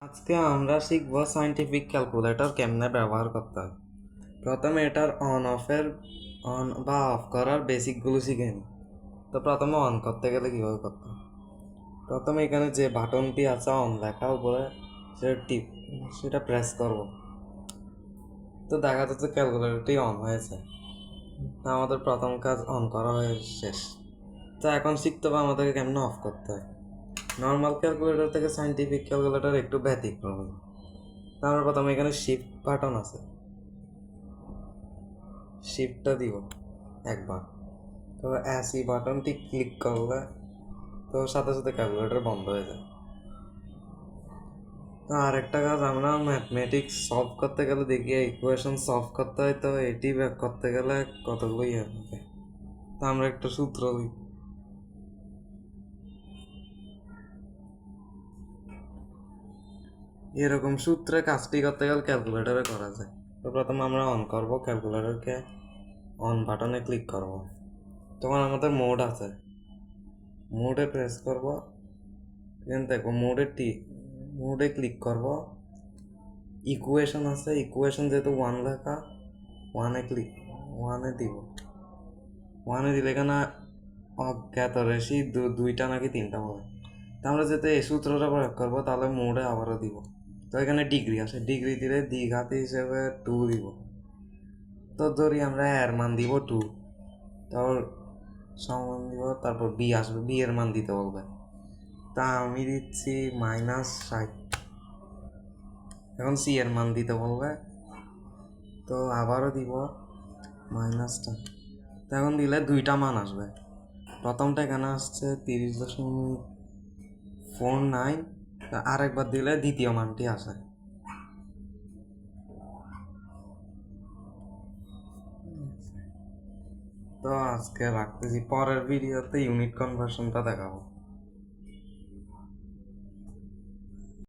আজকে আমরা শিখব সাইন্টিফিক ক্যালকুলেটর কেমনে ব্যবহার করতে হয়। প্রথমে এটার অন অফের অন বা অফ করার বেসিকগুলো শিখে নিই। তো প্রথমে অন করতে গেলে কীভাবে করতে হয়? প্রথমে এখানে যে বাটনটি আছে অন লেখা উপরে, সেটা টিপ, সেটা প্রেস করব। তো দেখা যাচ্ছে ক্যালকুলেটরটি অন হয়েছে। আমাদের প্রথম কাজ অন করা হয়ে শেষ। তো এখন শিখতে হবে আমাদেরকে কেমনে অফ করতে হয়। নর্মাল ক্যালকুলেটর থেকে সাইন্টিফিক ক্যালকুলেটর একটু ব্যতিক্রম। আমরা প্রথমে এখানে শিফট বাটন আছে। শিফটটা দিব একবার। তো অ্যাসি বাটনটি ক্লিক করলে তো সাথে সাথে ক্যালকুলেটর বন্ধ হয়ে যায়। তো আরেকটা কাজ, আমরা ম্যাথমেটিক্স সলভ করতে গেলে দেখি ইকুয়েশন সলভ করতে হয় তো এটি ব্যাক করতে গেলে কতগুলো ইয়ে হবে তো আমরা একটা সূত্র লিখি এরকম সূত্রে কাজটি করতে গেলে ক্যালকুলেটরে করা যায়। তো প্রথমে আমরা অন করব ক্যালকুলেটরকে অন বাটনে ক্লিক করব। তখন আমাদের মোড আছে। মোডে প্রেস করব। এখানে দেখো মোডে টি মোডে ক্লিক করব। ইকুয়েশন আছে ইকুয়েশন যেহেতু ওয়ান লেখা ওয়ানে ক্লিক ওয়ানে দিব। ওয়ানে দিলে এখানে অজ্ঞাত রেশি দুইটা নাকি তিনটা হবে। তা আমরা যেহেতু এই সূত্রটা প্রয়োগ করব, তাহলে মোডে আবারও দিব। তো এখানে ডিগ্রি আছে। ডিগ্রি দিলে দীঘাতে হিসেবে টু দিব। তো ধরি আমরা এর মান দিব টু তারপর সমান দিব, তারপর বি আসবে। বি এর মান দিতে বলবে। তা আমি দিচ্ছি মাইনাস ষাট। এখন সি এর মান দিতে বলবে। তো আবারও দিব মাইনাসটা তো এখন দিলে দুইটা মান আসবে। প্রথমটা এখানে আসছে তিরিশ দশমিক ফোর নাইন আরেকবার দিলে দ্বিতীয় মানটি আসে। তো আজকে রাখতেছি পরের ভিডিওতে ইউনিট কনভার্সনটা দেখাবো।